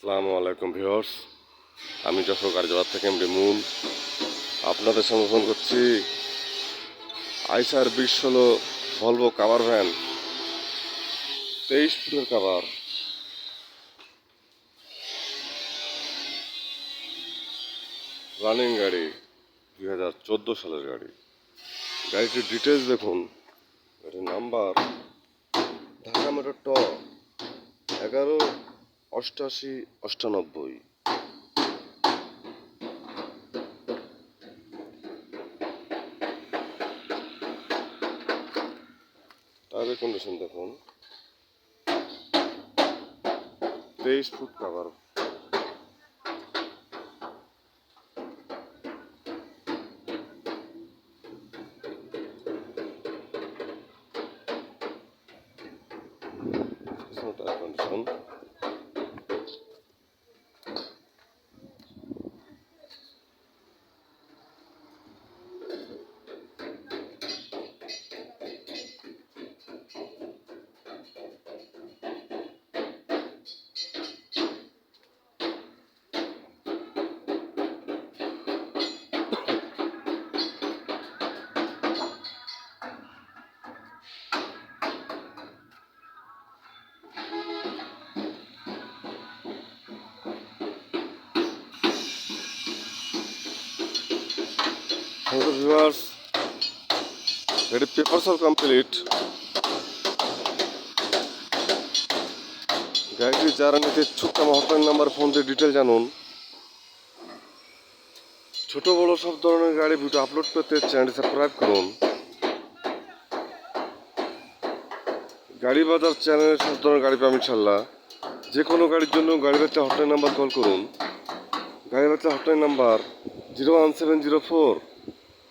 আসসালামু আলাইকুম ভিউয়ার্স। আমি যশোর কার্যবাদ থেকে এমডি মুন। আপনাদের ফোন করছি, আইসার বিশ ষোলো ভলভো কাভার ভ্যান তেইশ ফুটের কাভার রানিং গাড়ি, দুই হাজার চোদ্দ সালের গাড়ি। গাড়িটির ডিটেলস দেখুন। গাড়ির নাম্বার ঢাকা মেট্রো ট এগারো অষ্টাশি অষ্টানব্বই। টায়ারের কন্ডিশন দেখুন। তেইশ foot cover tyre condition hello viewers গাড়ি পেপারস অল কমপ্লিট গাড়িটি যারা নিতে ছোট্ট হটলাইন নাম্বার ফোন দিয়ে ডিটেল জানুন ছোট বড় সব ধরনের গাড়ি ভিডিও আপলোড করতে চ্যানেল সাবস্ক্রাইব করুন গাড়ি বাজার চ্যানেলে সব ধরনের গাড়ি পাবেন ইনশাল্লাহ যে কোনো গাড়ির জন্য গাড়ি বাচ্চা হটলাইন নাম্বার কল করুন গাড়ি বাচ্চা hotline number zero one seven zero four